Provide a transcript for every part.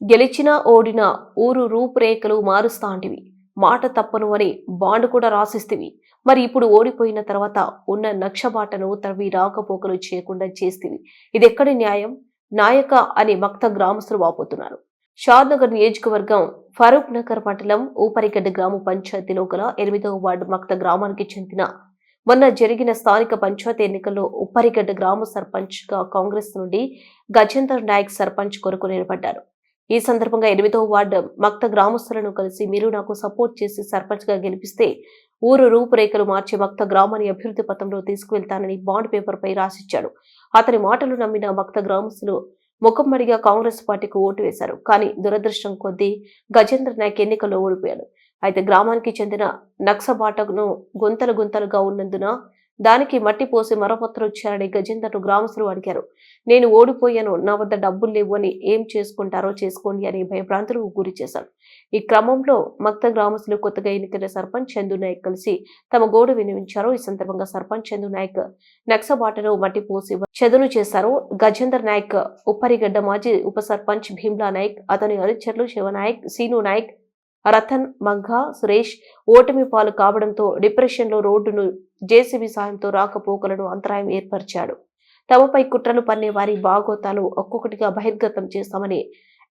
గెలిచినా ఓడినా ఊరు రూపురేఖలు మారుస్తాంటివి. మాట తప్పను అని బాండ్ కూడా రాసిస్తివి. మరి ఇప్పుడు ఓడిపోయిన తర్వాత ఉన్న నక్షబాటను తవి రాకపోకలు చేయకుండా చేస్తివి. ఇది ఎక్కడి న్యాయం? నాయక అని మక్త గ్రామస్తులు వాపోతున్నారు. షాద్నగర్ నియోజకవర్గం ఫరూక్ నగర్ మండలం ఊపరిగడ్డ గ్రామ పంచాయతీలో గల ఎనిమిదవ వార్డు మక్త గ్రామానికి చెందిన మొన్న జరిగిన స్థానిక పంచాయతీ ఎన్నికల్లో ఉప్పరిగడ్డ గ్రామ సర్పంచ్గా కాంగ్రెస్ నుండి గజేందర్ నాయక్ సర్పంచ్ కొరకు నిలబడ్డారు. ఈ సందర్భంగా ఎనిమిదో వార్డు మక్త గ్రామస్తులను కలిసి మీరు నాకు సపోర్ట్ చేసి సర్పంచ్గా గెలిపిస్తే ఊరు రూపురేఖలు మార్చి మక్త గ్రామాన్ని అభివృద్ధి పథంలో తీసుకువెళ్తానని బాండ్ పేపర్ పై రాసిచ్చాడు. అతని మాటలు నమ్మిన మక్త గ్రామస్తులు ముఖమ్మడిగా కాంగ్రెస్ పార్టీకి ఓటు వేశారు. కానీ దురదృష్టం కొద్దీ గజేంద్ర నాయక్ ఎన్నికల్లో ఓడిపోయాడు. అయితే గ్రామానికి చెందిన నక్సబాటను గుంతలు గుంతలుగా ఉన్నందున దానికి మట్టి పోసి మరపత్రొచ్చారని గజేందర్ను గ్రామస్తులు అడిగారు. నేను ఓడిపోయాను నా వద్ద డబ్బులు లేవు అని ఏం చేసుకుంటారో చేసుకోండి అని భయభ్రాంతులకు గురి చేశారు. ఈ క్రమంలో మక్త గ్రామస్తులు కొత్తగా ఎన్నికైన సర్పంచ్ చందు నాయక్ కలిసి తమ గోడు వినియోగించారు. ఈ సందర్భంగా సర్పంచ్ చందు నాయక్ నక్సబాటను మట్టి పోసి చదును చేశారు. గజేందర్ నాయక్ ఉప్పరిగడ్డ మాజీ ఉప సర్పంచ్ భీమ్లా నాయక్ అతని అనుచరులు శివనాయక్ సీను నాయక్ రతన్ మంఘా సురేష్ ఓటమి పాలు కావడంతో డిప్రెషన్లో రోడ్డును జేసీబీ సాయంతో రాకపోకలను అంతరాయం ఏర్పరిచాడు. తమపై కుట్రలు పన్నే వారి బాగోతాలు ఒక్కొక్కటిగా బహిర్గతం చేస్తామని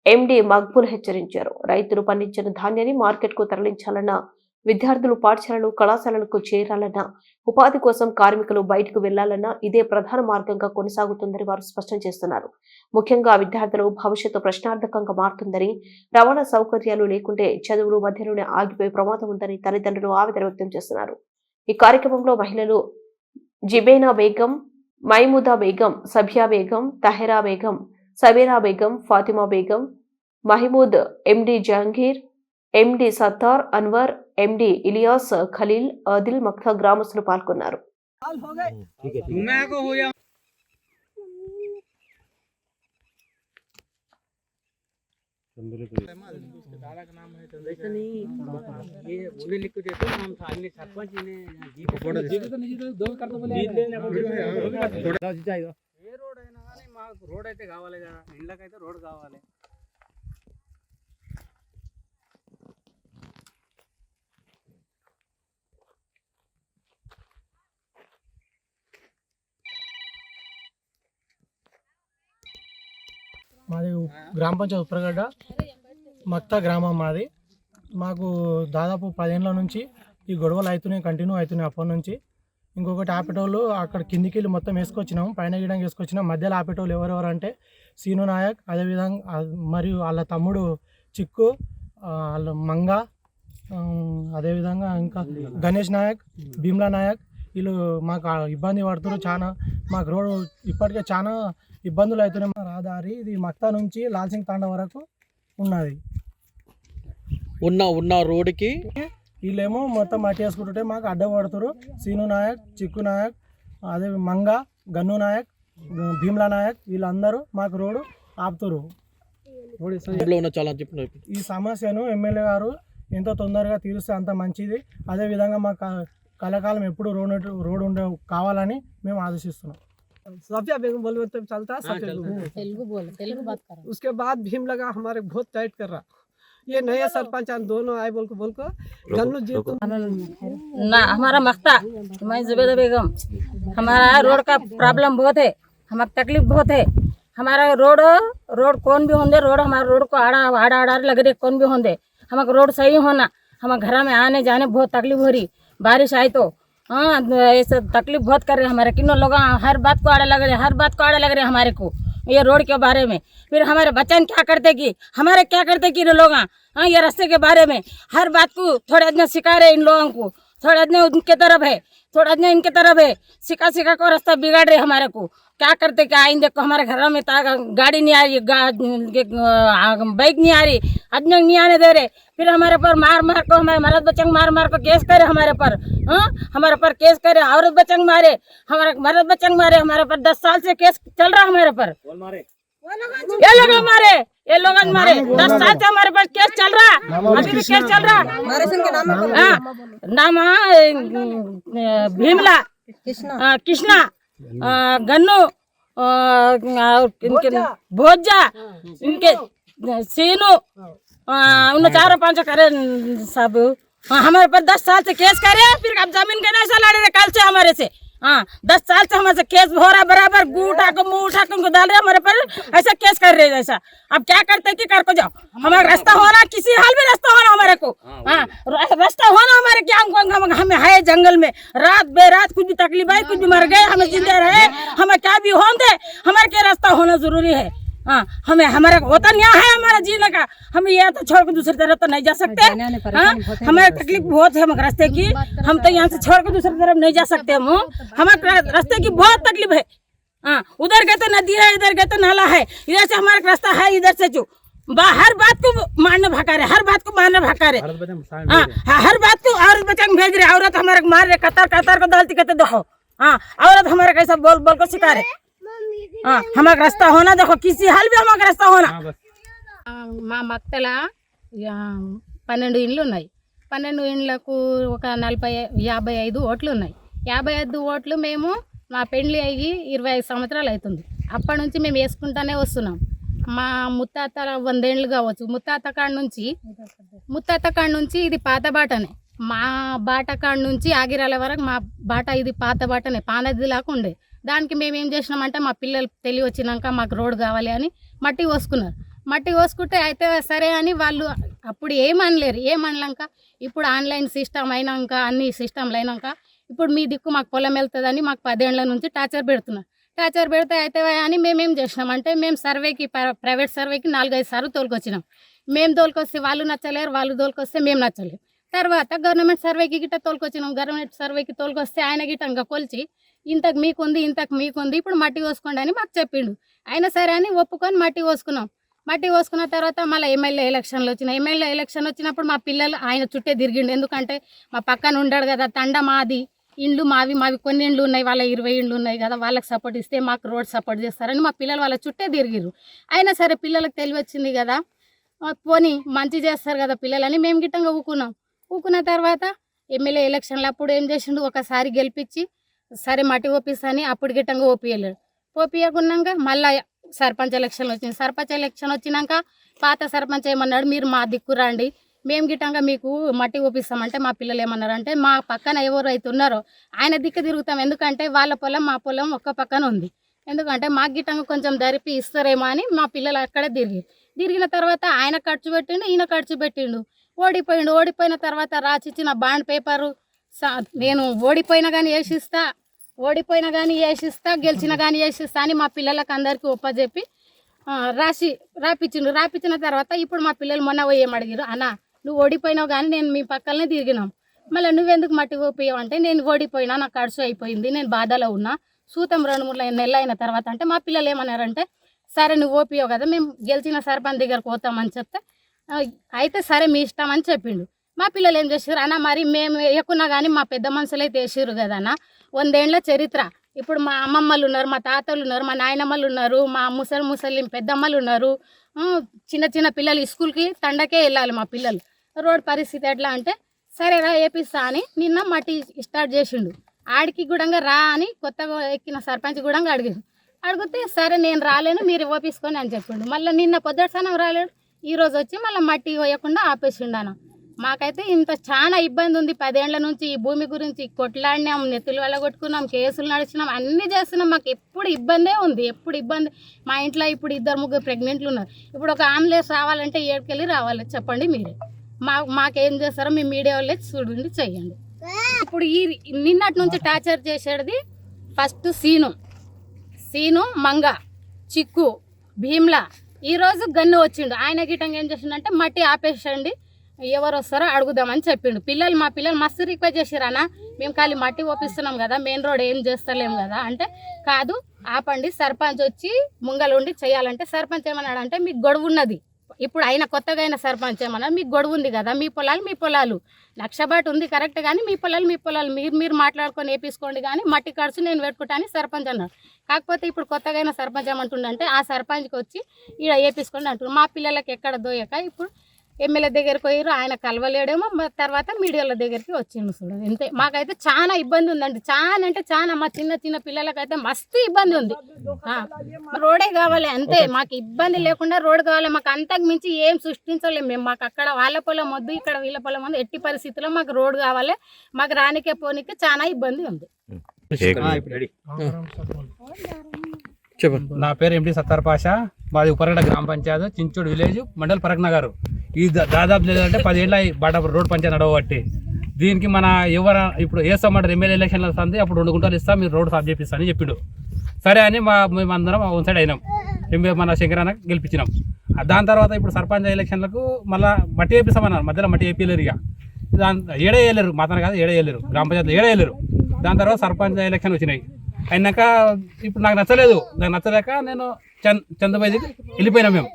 ఎండీ మక్బుల్ హెచ్చరించారు. రైతులు పండించిన ధాన్యాన్ని మార్కెట్కు తరలించాలన్నా విద్యార్థులు పాఠశాలలు కళాశాలలకు చేరాలన్నా ఉపాధి కోసం కార్మికులు బయటకు వెళ్ళాలన్నా ఇదే ప్రధాన మార్గంగా కొనసాగుతుందని వారు స్పష్టం చేస్తున్నారు. ముఖ్యంగా విద్యార్థులు భవిష్యత్తు ప్రశ్నార్థకంగా మారుతుందని రవాణా సౌకర్యాలు లేకుంటే చదువులు మధ్యలోనే ఆగిపోయే ప్రమాదం ఉందని తల్లిదండ్రులు ఆవేదన వ్యక్తం చేస్తున్నారు. ఈ కార్యక్రమంలో మహిళలు జిబేనా బేగం మైముదా బేగం సభియా బేగం తహెరా బేగం సబీరా బేగం ఫాతిమా బేగం మహిమూద్ ఎండి జహంగీర్ ఎండి సత్తార్ అన్వర్ ఎండి ఇలియాస్ ఖలీల్ ఆదిల్ మక్తా గ్రామస్తులు పాల్గొన్నారు मैं को हो या दादा का नाम है वैसे नहीं ये बोले लिख के देते हम सामने सरपंच ने जीत तो नहीं दो कर तो बोले ఏ రోడ్ అయినా కానీ మాకు రోడ్ అయితే కావాలి కదా ఇళ్ళకైతే రోడ్ కావాలి మాది గ్రామ పంచాయతీ ఉప్పరగడ్డ మక్తా గ్రామం మాది. మాకు దాదాపు పదేళ్ళ నుంచి ఈ గొడవలు అవుతున్నాయి కంటిన్యూ అవుతున్నాయి అప్పటి నుంచి. ఇంకొకటి ఆపేటోళ్ళు అక్కడ కిందికి వెళ్ళి మొత్తం వేసుకొచ్చినాం పైన గీయడం వేసుకొచ్చినాం మధ్యలో ఆపేటోళ్ళు ఎవరెవరు అంటే సీను నాయక్ అదేవిధంగా మరియు వాళ్ళ తమ్ముడు చిక్కు వాళ్ళ మంగ అదేవిధంగా ఇంకా గణేష్ నాయక్ భీమ్లా నాయక్ వీళ్ళు మాకు ఇబ్బంది పడుతున్నారు చాలా మాకు రోడ్డు ఇప్పటికే చాలా ఇబ్బందులు అవుతున్నాయి మా రహదారి ఇది మక్తా నుంచి లాల్సింగ్ తాండ వరకు ఉన్నది. ఉన్న ఉన్న రోడ్డుకి? వీళ్ళేమో మొత్తం మట్టి వేసుకుంటుంటే మాకు అడ్డం పడుతురు సీను నాయక్ చిక్కు నాయక్ అదే మంగ గన్ను నాయక్ భీమ్లా నాయక్ వీళ్ళందరూ మాకు రోడ్డు ఆపుతురు ఈ సమస్యను ఎమ్మెల్యే గారు ఎంతో తొందరగా తీరుస్తే అంత మంచిది. అదేవిధంగా మాకు క- కలకాలం ఎప్పుడు రోడ్ రోడ్ ఉండే కావాలని మేము ఆదేశిస్తున్నాం. सफिया बेगम बोलबे तो चलता है सफिया बेगम तेलुगु बोल तेलुगु बात कर उसके बाद भीम लगा हमारे बहुत टाइट कर रहा। ये नया सरपंच आन दोनों आए बोल को बोल को। गन्नू जी को ना हमारा मख्ता मैं जुबेदा बेगम हमारा रोड का प्रॉब्लम बहुत है हमारा तकलीफ़ बहुत है। हमारा रोड रोड कौन भी होंगे रोड हमारा रोड को आड़ा आड़ा आड़ा लग रही कौन भी होंगे हमारा रोड सही होना हमारे घर में आने जाने बहुत तकलीफ़ हो रही। बारिश आई तो हाँ ऐसे तकलीफ़ बहुत कर रहे हैं हमारे। किन्नों लोग, हर बात को आड़े लग रहे हर बात को आड़े लग रहे हमारे को, ये रोड के बारे में। फिर हमारे बच्चन क्या करते कि, हमारे क्या करते कि इन लोग हाँ ये रास्ते के बारे में। हर बात को थोड़े इतना सिखा रहे इन लोगों को। थोड़ा इतने उनके तरफ़ है, थोड़ा इतने इनके तरफ़ है। सिखा सिखा को रास्ता बिगाड़ रहे हमारे को। क्या करते, क्या आइन देखो, हमारे घर में गाड़ी नहीं आ रही बाइक नहीं आ रही, आदमी नहीं आने दे रहे। फिर हमारे पर मार मार को, हमारे मरद बचंग मार मार को केस करे हमारे पर हाँ? हमारे पर केस करे, औरत बचंग मारे, हमारे मरद बचंग मारे, हमारे पर दस साल से केस चल रहा हमारे पर। ये लोग हमारे ये लोग मारे दस साल से हमारे पास केस चल रहा। अभी भी केस चल रहा। हाँ, नाम हाँ, भीमला। हाँ, कृष्णा। गन्नू। और इनके भोजा इनके सीनू। आ, उन चारों पाँचों करे सब। हाँ, हमारे पर दस साल से केस करे फिर अब ज़मीन के से लड़ रहे कल से हमारे से। हाँ दस साल से हमारे केस हो रहा बराबर गू उठा को मुँह उठा को उनको डाल रहे हमारे पर ऐसा केस कर रहे जैसा। ऐसा अब क्या करते कि कर को जाओ। हमारा रास्ता होना किसी हाल में रास्ता होना हमारे को। हाँ रास्ता होना हमारे क्या हम, हम, हमें है जंगल में। रात बेरात कुछ भी तकलीफ़ आई कुछ भी मर गए हमें ज़िंदा रहे हमें क्या भी होंगे हमारे क्या रास्ता होना ज़रूरी है। हाँ हमें हमारा वतन यहाँ है हमारा जीने का हम यहाँ तो छोड़ के दूसरी तरफ़ तो नहीं जा सकते। हाँ हमें तकलीफ़ बहुत है हमारे रास्ते की हम तो यहाँ से छोड़ के दूसरी तरफ़ नहीं जा सकते हम। हमारे रास्ते की बहुत तकलीफ़ है। हाँ उधर गए तो नदी है इधर गए तो नाला है इधर से हमारा रास्ता है इधर से जो। बा- हर बात को मारने भगा रहे हर बात को मारने भगा रहे। हाँ हाँ, हर बात को औरत बच्चा भेज रहे औरत हमारे मार रहे कतार कतार को डालती कहते देखो। हाँ औरत हमारे कैसा बोल बोल को सिखा रहे। हाँ हमारा रास्ता होना देखो किसी हाल भी हमारा रास्ता होना ఆ, మా మక్తల యా- పన్నెండు ఇండ్లు ఉన్నాయి పన్నెండు ఇండ్లకు ఒక నలభై యాభై ఐదు ఓట్లు ఉన్నాయి యాభై ఐదు ఓట్లు మేము మా పెండ్లి అయ్యి ఇరవై ఐదు సంవత్సరాలు అవుతుంది అప్పటి నుంచి మేము వేసుకుంటానే వస్తున్నాం మా ముత్తాత వందేళ్ళు కావచ్చు ముత్తాత కాడ నుంచి ముత్తాత కాడ నుంచి ఇది పాత బాటనే మా బాట కాడ నుంచి ఆగిరాల వరకు మా బాట ఇది పాత బాటనే పానది లాగా ఉండే దానికి మేము ఏం చేసినామంటే మా పిల్లలు తెలివి వచ్చినాక మాకు రోడ్డు కావాలి అని మట్టి పోసుకున్నారు మట్టి కోసుకుంటే అయితే సరే అని వాళ్ళు అప్పుడు ఏమనలేరు. ఏమనలేక? ఇప్పుడు ఆన్లైన్ సిస్టమ్ అయినాక అన్ని సిస్టమ్లు అయినాక ఇప్పుడు మీ దిక్కు మాకు పొలం వెళ్తుందని మాకు పదేళ్ళ నుంచి టార్చర్ పెడుతున్నారు టార్చర్ పెడితే అయితే అని మేమేం చేసినాం? అంటే మేము సర్వేకి ప్ర- ప్రైవేట్ సర్వేకి నాలుగైదు సార్లు తోలుకొచ్చినాం. మేము తోలుకొస్తే వాళ్ళు నచ్చలేరు వాళ్ళు తోలుకొస్తే మేము నచ్చలేము తర్వాత గవర్నమెంట్ సర్వేకి గిట్ట తోలుకొచ్చినాం. గవర్నమెంట్ సర్వేకి తోలుకొస్తే ఆయన గిట్ట ఇంకా కొలిచి ఇంతకు మీకుంది ఇంతకు మీకుంది ఇప్పుడు మట్టి కోసుకోండి అని మాకు చెప్పిండు. అయినా సరే అని ఒప్పుకొని మట్టి కోసుకున్నాం. మట్టి కోసుకున్న తర్వాత మళ్ళీ ఎమ్మెల్యే ఎలక్షన్లు వచ్చినాయి. ఎమ్మెల్యే ఎలక్షన్ వచ్చినప్పుడు మా పిల్లలు ఆయన చుట్టే తిరిగిండు. ఎందుకంటే మా పక్కన ఉండాడు కదా తండ మాది. ఇండ్లు మావి మావి కొన్ని ఇండ్లు ఉన్నాయి వాళ్ళ ఇరవై ఇండ్లు ఉన్నాయి కదా వాళ్ళకి సపోర్ట్ ఇస్తే మాకు రోడ్ సపోర్ట్ చేస్తారని మా పిల్లలు వాళ్ళ చుట్టే తిరిగిరు అయినా సరే పిల్లలకు తెలివి వచ్చింది కదా పోనీ మంచి చేస్తారు కదా పిల్లలని మేము గిట్టంగా ఊకున్నాం. ఊకున్న తర్వాత ఎమ్మెల్యే ఎలక్షన్లు అప్పుడు ఏం చేసిండు? ఒకసారి గెలిపించి సరే మట్టి ఓపిస్తాని అప్పుడు గిట్టంగా ఓపియలేడు ఓపియకున్నాక మళ్ళా సర్పంచ్ ఎలక్షన్ వచ్చింది సర్పంచ్ ఎలక్షన్ వచ్చినాక పాత సర్పంచ్ ఏమన్నాడు మీరు మా దిక్కు రండి. మేము గిట్టంగా మీకు మట్టి ఓపిస్తామంటే మా పిల్లలు ఏమన్నారంటే మా పక్కన ఎవరు అయితే ఉన్నారో ఆయన దిక్కు తిరుగుతాం. ఎందుకంటే వాళ్ళ పొలం మా పొలం ఒక్క పక్కన ఉంది. ఎందుకంటే మాకు గిట్టంగా కొంచెం దరిపి ఇస్తారేమో అని మా పిల్లలు అక్కడే తిరిగి తిరిగిన తర్వాత ఆయన ఖర్చు పెట్టిండు ఈయన ఖర్చు పెట్టిండు. ఓడిపోయిండు. ఓడిపోయిన తర్వాత రాసిచ్చిన బాండ్ పేపరు నేను ఓడిపోయినా కానీ వేసిస్తా ఓడిపోయినా కానీ వేసిస్తా గెలిచినా కానీ వేసిస్తా అని మా పిల్లలకు అందరికీ ఒప్పజెప్పి చెప్పి రాసి రాపించిండు రాపించిన తర్వాత ఇప్పుడు మా పిల్లలు మొన్న పోయేం అడిగారు అన్న నువ్వు ఓడిపోయినావు కానీ నేను మీ పక్కలనే తిరిగినాం. మళ్ళీ నువ్వెందుకు మట్టి పోయావు అంటే నేను ఓడిపోయినా నాకు ఖర్చు అయిపోయింది నేను బాధలో ఉన్నా. సూతం రెండు మూడు నెలలు అయిన తర్వాత అంటే మా పిల్లలు ఏమన్నారంటే సరే నువ్వు ఓపియావు కదా మేము గెలిచిన సర్పంచ్ దగ్గరకు పోతామని చెప్తే అయితే సరే మీ ఇష్టం అని చెప్పిండు. మా పిల్లలు ఏం చేసారు అన్న మరి మేము ఎక్కున్నా కానీ మా పెద్ద మనుషులు అయితే వేసారు కదా వందేళ్ళ చరిత్ర. ఇప్పుడు మా అమ్మమ్మలు ఉన్నారు మా తాతలు ఉన్నారు మా నాయనమ్మలు ఉన్నారు మా ముసలి ముసలి పెద్దమ్మలు ఉన్నారు. చిన్న చిన్న పిల్లలు స్కూల్కి తండకే వెళ్ళాలి మా పిల్లలు. రోడ్ పరిస్థితి ఎట్లా అంటే సరేరా వేపిస్తా అని నిన్న మట్టి స్టార్ట్ చేసిండు. ఆడికి కూడా రా అని కొత్తగా ఎక్కిన సర్పంచ్ కూడా అడిగారు అడిగితే సరే నేను రాలేను మీరు ఓపించుకొని అని చెప్పిండు. మళ్ళీ నిన్న పొద్దుటసానం రాలేడు ఈరోజు వచ్చి మళ్ళీ మట్టి వేయకుండా ఆపేసిండు మాకైతే ఇంత చాలా ఇబ్బంది ఉంది పదేళ్ళ నుంచి ఈ భూమి గురించి కొట్లాడినాం నెత్తులు వెళ్ళగొట్టుకున్నాం కేసులు నడిచినాం అన్నీ చేస్తున్నాం. మాకు ఎప్పుడు ఇబ్బందే ఉంది. ఎప్పుడు ఇబ్బంది. మా ఇంట్లో ఇప్పుడు ఇద్దరు ముగ్గురు ప్రెగ్నెంట్లు ఉన్నారు. ఇప్పుడు ఒక ఆంబులెన్స్ రావాలంటే ఏడుకెళ్ళి రావాలి. చెప్పండి మీరే. మా మాకేం చేస్తారో మీ మీడియా వాళ్ళే చూడండి చెయ్యండి. ఇప్పుడు ఈ నిన్నటి నుంచి టార్చర్ చేసేది ఫస్ట్ సీను. సీను మంగ చిక్కు భీమ్లా. ఈరోజు గన్ను వచ్చిండు. ఆయన గిటంగా ఏం చేసిండంటే మట్టి ఆపేసండి. ఎవరు వస్తారో అడుగుదామని చెప్పిండు. పిల్లలు మా పిల్లలు మస్తు రిక్వెస్ట్ చేసిరానా మేము ఖాళీ మట్టి ఓపిస్తున్నాం కదా మెయిన్ రోడ్ ఏం చేస్తలేం కదా అంటే కాదు ఆపండి సర్పంచ్ వచ్చి ముంగలుండి చేయాలంటే సర్పంచ్ ఏమన్నాడు అంటే మీకు గొడవ ఉన్నది. ఇప్పుడు అయిన కొత్తగా అయిన సర్పంచ్ ఏమన్నా మీకు గొడవ ఉంది కదా మీ పొలాలు మీ పొలాలు. నక్షబాటు ఉంది కరెక్ట్ కానీ మీ పొలాలు మీ పొలాలు. మీరు మీరు మాట్లాడుకొని వేపించుకోండి కానీ మట్టి ఖర్చు నేను పెట్టుకుంటాను సర్పంచ్ అన్నాడు. కాకపోతే ఇప్పుడు కొత్తగా అయిన సర్పంచ్ ఏమంటుండంటే ఆ సర్పంచ్కి వచ్చి ఈడ వేపించుకోండి అంటున్నారు మా పిల్లలకి ఎక్కడ దోయక? ఇప్పుడు ఎమ్మెల్యే దగ్గరికి పోయారు ఆయన కలవలేడేమో తర్వాత మీడియాల దగ్గరికి వచ్చిండు చూడండి అంతే మాకైతే చాలా ఇబ్బంది ఉందండి. చాలా అంటే చాలా మా చిన్న చిన్న పిల్లలకైతే మస్తు ఇబ్బంది ఉంది. రోడే కావాలి అంతే. మాకు ఇబ్బంది లేకుండా రోడ్ కావాలి. మాకు అంతకు మించి ఏం సృష్టించలేము మేము. మాకు అక్కడ వాళ్ళ పొలం వద్దు ఇక్కడ వీళ్ళ పొలం వద్దు. ఎట్టి పరిస్థితుల్లో మాకు రోడ్ కావాలి. మాకు రానికే పోనీకే చాలా ఇబ్బంది ఉంది. చెప్పండి నా పేరు ఎండి సత్తార్ పాషా. మాది ఉపరగడ గ్రామ పంచాయత్ చించోడు విలేజ్ మండల్ పరక్ నగర్ ఈ దా- దాదాపు అంటే పదేళ్ళ బాట రోడ్ పంచాయతీ నడవబట్టి దీనికి మన ఎవరు ఇప్పుడు వేస్తామంటారు ఎమ్మెల్యే ఎలక్షన్లు వస్తుంది అప్పుడు రెండు గుంటలు ఇస్తాం మీరు రోడ్ సాఫ్ చేపిస్తా అని చెప్పిండు. సరే అని మా మేమందరం వన్ సైడ్ అయినాం. ఎంబీ మన శంకరాన్న గెలిపించినాం. దాని తర్వాత ఇప్పుడు సర్పంచ్ ఎలక్షన్లకు మళ్ళీ మట్టి వేపిస్తామన్నారు. మధ్యలో మట్టి వేపించలేరు ఇక. దాని ఏడే వేయలేరు. మాత్రం కాదు ఏడే వేయలేరు. గ్రామ పంచాయతీ ఏడే వేయలేరు. దాని తర్వాత సర్పంచ్ ఎలక్షన్ వచ్చినాయి. అయినాక ఇప్పుడు నాకు నచ్చలేదు. నాకు నచ్చలేక నేను చంద్ చంద్రబాయికి వెళ్ళిపోయినాం మేము.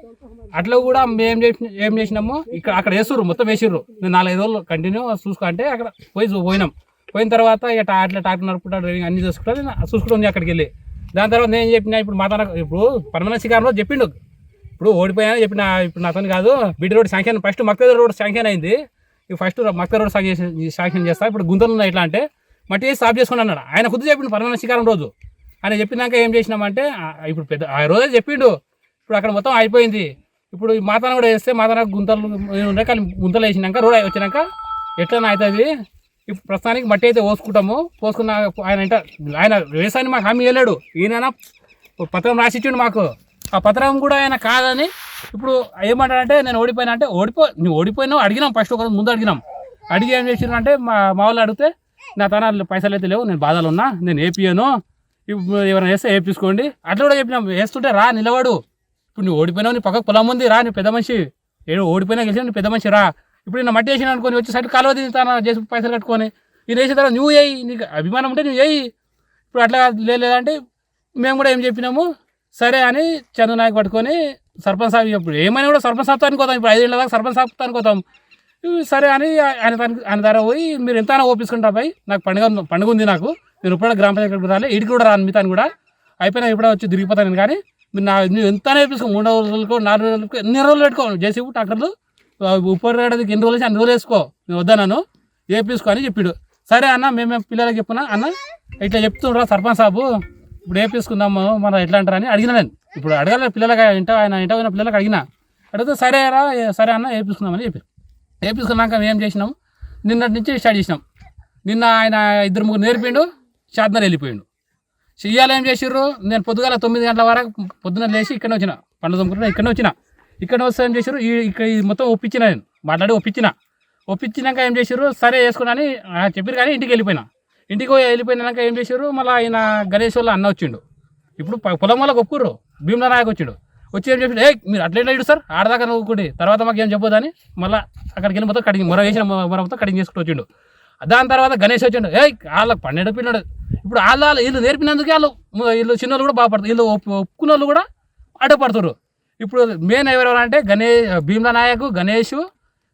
అట్లా కూడా మేము చేసిన ఏం చేసినాము? ఇక్కడ అక్కడ వేసుర్రు మొత్తం వేసిర్రు. నేను నాలుగైదు రోజులు కంటిన్యూ చూసుకుంటే అక్కడ పోయి పోయినాం. పోయిన తర్వాత ఇక అట్లా ట్రాక్టర్ నడుపుకుంటా డ్రైవింగ్ అన్ని చూసుకుంటా నేను చూసుకుంటుంది అక్కడికి వెళ్ళి. దాని తర్వాత నేను చెప్పిన ఇప్పుడు మా తన ఇప్పుడు పర్మనెంట్ శిఖరంలో చెప్పిండు. ఇప్పుడు ఓడిపోయాను చెప్పిన ఇప్పుడు నాతో కాదు బిడ్డ రోడ్ శాంక్షన్ ఫస్ట్ మక్తేద రోడ్ శాంక్షన్ అయింది. ఇప్పుడు first Maktha road sanction sanction చేస్తా ఇప్పుడు గుంతలు ఉన్నాయి ఎట్లా అంటే మట్టి వేసి సాఫ్ చేసుకుని అన్నాడు. ఆయన కుద్దు చెప్పిండు పర్మనెంట్ శిఖరం రోజు. ఆయన చెప్పినాక ఏం చేసినామంటే ఇప్పుడు పెద్ద ఆ రోజే చెప్పిండు. ఇప్పుడు అక్కడ మొత్తం అయిపోయింది. ఇప్పుడు ఈ మాతాన కూడా వేస్తే మాతన గుంతలు ఉన్నాయి? కానీ గుంతలు వేసినాక రోడ్ వచ్చినాక ఎట్లా అవుతుంది ఇప్పుడు ప్రస్తుతానికి మట్టి అయితే పోసుకుంటాము. పోసుకున్న ఆయన అంటే ఆయన వ్యవసాయాన్ని మాకు హామీ ఇవ్వలేడు. ఈయన పత్రం రాసిచ్చిండు మాకు. ఆ పత్రం కూడా ఆయన కాదని ఇప్పుడు ఏమంటాడంటే నేను ఓడిపోయినా అంటే ఓడిపో నువ్వు ఓడిపోయినావు అడిగినాం. ఫస్ట్ ఒక ముందు అడిగినాం. అడిగి ఏం చేసిన అంటే మా మా వాళ్ళు అడిగితే నా తన పైసలు అయితే లేవు నేను బాధలు ఉన్నా నేను ఏపీయను. ఇప్పుడు ఎవరైనా వేస్తే వేపించుకోండి అట్లా కూడా చెప్పినాం. వేస్తుంటే రా నిలబడు. ఇప్పుడు నువ్వు ఓడిపోయినావు నీ పక్కకు పొలం ఉంది రా నీ పెద్ద మనిషి. ఏడు ఓడిపోయినా గెలిచిన నీ పెద్ద మనిషి రా. ఇప్పుడు నేను మట్టి వేసిన అనుకొని వచ్చి సైడ్ కాలువ తన చేసి పైసలు కట్టుకొని? నేను వేసిన తర్వాత నువ్వు వేయి నీకు అభిమానం ఉంటే నువ్వు వేయి ఇప్పుడు అట్లా లేదంటే మేము కూడా ఏం చెప్పినాము? సరే అని చంద్ర నాయక్ పట్టుకొని సర్పంచ్ సాబ్ ఇప్పుడు ఏమైనా కూడా సర్పంచ్ సాబ్తానికి పోతాం ఇప్పుడు ఐదేళ్ళ దాకా సర్పంచ్ సాబ్తానికి పోతాం సరే అని ఆయన తనకి ఆయన ధర పోయి మీరు ఎంత ఓపించుకుంటా పోయి నాకు పండుగ ఉంది- పండుగ ఉంది నాకు నేను ఇప్పుడు గ్రామ పంచాయతీ రాలే ఇడికి కూడా రాను మితాను కూడా. అయిపోయినా ఇప్పుడు వచ్చి తిరిగిపోతాను కానీ మీరు నా నువ్వు ఎంత వేపించుకో మూడు రోజులకు నాలుగు రోజులకు ఎన్ని రోజులు పెట్టుకో. జేసీ ట్రాక్టర్లు ఉప్పరేడదికి ఎన్ని రోజులు అన్ని రోజులు వేసుకో. నేను వద్దన్నాను వేపించుకో అని చెప్పాడు. సరే అన్న మేము పిల్లలకి చెప్పిన? అన్న ఇట్లా చెప్తుండ్రా సర్పంచ్ సాబు. ఇప్పుడు వేపించుకుందాము మనం ఎట్లా అంటారు అని అడిగిన నేను. ఇప్పుడు అడగాలి పిల్లలకి ఇంట ఆయన ఇంట పోయిన పిల్లలకి అడిగిన. అడిగితే సరే రా సరే అన్న వేపించుకుందామని చెప్పి. వేపించుకున్నాక మేము ఏం చేసినాం? నిన్నటి నుంచి స్టార్ట్ చేసినాం. నిన్న ఆయన ఇద్దరు ముగ్గురు నేర్పిండు షాద్నర్ వెళ్ళిపోయిండు. చెయ్యాలి ఏం చేసిర్రు? నేను పొద్దుగాల తొమ్మిది గంటల వరకు పొద్దున లేచి ఇక్కడ వచ్చిన. పండ్లు తొమ్ముకుంటున్నా ఇక్కడ వచ్చిన. ఇక్కడ వస్తే ఏం చేసిర్రు? ఈ ఇక్కడ మొత్తం ఒప్పించిన నేను. మాట్లాడి ఒప్పించిన. ఒప్పించినాక ఏం చేసిర్రు? సరే వేసుకున్నాని చెప్పారు కానీ ఇంటికి వెళ్ళిపోయినా. ఇంటికి పోయి వెళ్ళిపోయినాక ఏం చేసిర్రు? మళ్ళీ ఆయన గణేష్ వాళ్ళ అన్న వచ్చిండు. ఇప్పుడు పొలం వాళ్ళకి ఒప్పుకుర్రు. భీమల నాయక్ వచ్చిండు. వచ్చి ఏం చెప్పి ఏ మీరు అట్లా ఎట్లా ఇడు సార్ ఆడదాకా నవ్వుకుంటే. తర్వాత మాకు ఏం చెప్పొద్దని మళ్ళీ అక్కడికి వెళ్ళి మొత్తం కటింగ్ మొర వేసిన మొర మొత్తం కటింగ్ చేసుకుంటూ వచ్చిండు. దాని తర్వాత గణేష్ వచ్చిండు. ఏ వాళ్ళకి పన్నెండు పిల్లడు. ఇప్పుడు వాళ్ళ వాళ్ళు వీళ్ళు నేర్పినందుకే వాళ్ళు వీళ్ళు చిన్న కూడా బాగుపడతారు వీళ్ళు ఒప్పు- ఒప్పుకున్న వాళ్ళు కూడా అడ్డుపడతారు. ఇప్పుడు మెయిన్ ఎవరెవరు అంటే గణేష్ భీమ్లా నాయకు గణేష్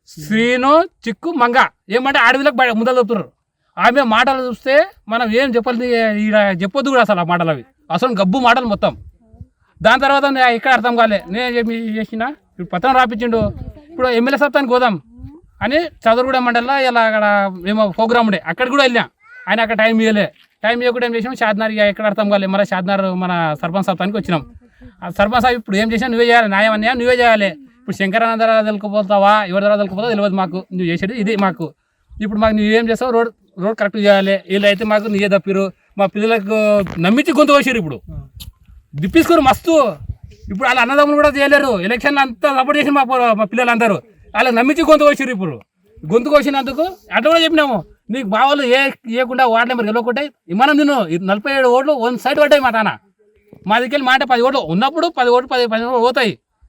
శ్రీను చిక్కు మంగ. ఏమంటే ఆడవిలకు బయ- చెప్తున్నారు ఆమె మాటలు చూస్తే మనం ఏం చెప్పాలి ఈడ చెప్పొద్దు కూడా అసలు ఆ మాటలు అవి. అసలు గబ్బు మాటలు మొత్తం. దాని తర్వాత ఇక్కడ అర్థం కాలే. నేను చెప్పి చేసిన? ఇప్పుడు పత్రం రాపించిండు. ఇప్పుడు ఎమ్మెల్యే సత్తానికి పోదాం. అని చదువుగూడెం మండలిలో ఇలా అక్కడ మేము ప్రోగ్రామ్ ఉండే. అక్కడ కూడా వెళ్ళాం. ఆయన అక్కడ టైం ఇవ్వలే టైం ఇవ్వకుండా ఏం చేసాం? షాద్నార్ ఇక ఎక్కడ అర్థం కాలేదు. మన షాద్నార్ మన సర్పంచ్ సత్తానికి వచ్చినాం. ఆ సర్పంచ్ సాబ్ ఇప్పుడు ఏం చేసినా నువ్వే చేయాలి. న్యాయం అన్యాయం నువ్వే చేయాలి. ఇప్పుడు శంకరన్న దగ్గర తెలుకుపోతావా ఎవరి దగ్గర తెలుకుపోతావో తెలియదు మాకు. నువ్వు చేసేది ఇది మాకు. ఇప్పుడు మాకు నువ్వు ఏం చేస్తావు రోడ్ రోడ్ కరెక్ట్ చేయాలి. వీళ్ళు అయితే మాకు నీయే తప్పిరు. మా పిల్లలకు నమ్మించి గొంతు కోసారు ఇప్పుడు. దిప్పించుకోరు మస్తు. ఇప్పుడు వాళ్ళ అన్నదమ్ములు కూడా చేయలేరు. ఎలక్షన్ అంతా సపోర్ట్ చేసి మా మా పిల్లలందరూ. వాళ్ళకి నమ్మించి గొంతు కోసారు ఇప్పుడు. గొంతు కోసినందుకు అట్లా కూడా చెప్పినాము. నీకు బావలు ఏ ఇవ్వకుండా వార్డు నెంబర్ గెలవకుంటే మనం నిన్ను నలభై ఏడు ఓట్లు వన్ సైడ్ పడ్డాయి మా తాన మా దగ్గర మాట పది ఓట్లు ఉన్నప్పుడు పది ఓట్లు పది పది ఓట్లు పోతాయి.